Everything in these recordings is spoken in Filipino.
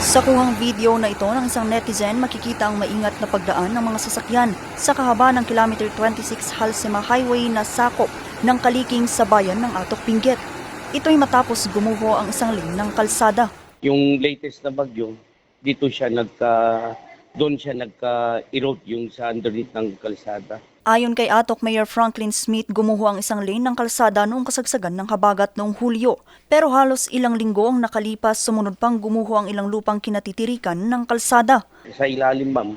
Sa kuhang video na ito ng isang netizen, makikita ang maingat na pagdaan ng mga sasakyan sa kahaba ng kilometer 26 Halsema Highway na sakop ng Kaliking sa bayan ng Atok Pinggit. Ito'y matapos gumuho ang isang lane ng kalsada. Yung latest na bagyo, dito siya nagka doon siya nagka-erode yung sa underneath ng kalsada. Ayon kay Atok Mayor Franklin Smith, gumuho ang isang lane ng kalsada noong kasagsagan ng habagat noong Hulyo. Pero halos ilang linggo ang nakalipas, sumunod pang gumuho ang ilang lupang kinatitirikan ng kalsada. Sa ilalim, ma'am,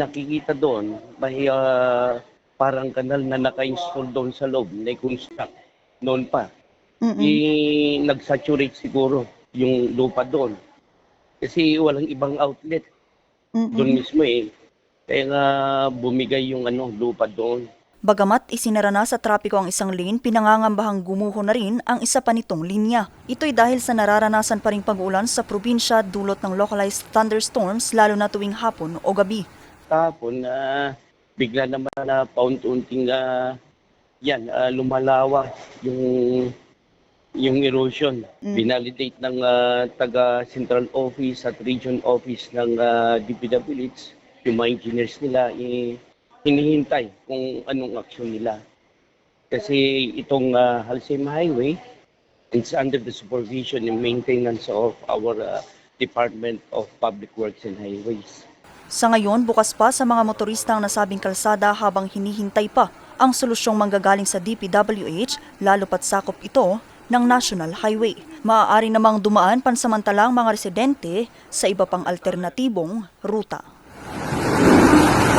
nakikita doon, may ah, parang kanal na naka-install doon sa loob, na-construct noon pa. Mm-mm. Eh, nag-saturate siguro yung lupa doon. Kasi walang ibang outlet Mm-mm. doon mismo eh. Kaya bumigay yung ano, lupa doon. Bagamat isinara na sa trapiko ang isang lane, pinangangambahang gumuho na rin ang isa pa nitong linya. Ito'y dahil sa nararanasan pa ring pag-ulan sa probinsya dulot ng localized thunderstorms lalo na tuwing hapon o gabi. Tapon na bigla naman na paunti-unting ah, yan, ah, lumalawa yung yung erosion. Mm. Binalidate ng ah, taga central office at region office ng uh, DPWH, yung mga engineers nila, eh, hinihintay kung anong aksyon nila. Kasi itong uh, Halsema Highway, it's under the supervision and maintenance of our ah, Department of Public Works and Highways. Sa ngayon, bukas pa sa mga motorista ang nasabing kalsada habang hinihintay pa ang solusyong manggagaling sa DPWH lalo pat sakop ito ng National Highway. Maaari namang dumaan pansamantalang mga residente sa iba pang alternatibong ruta.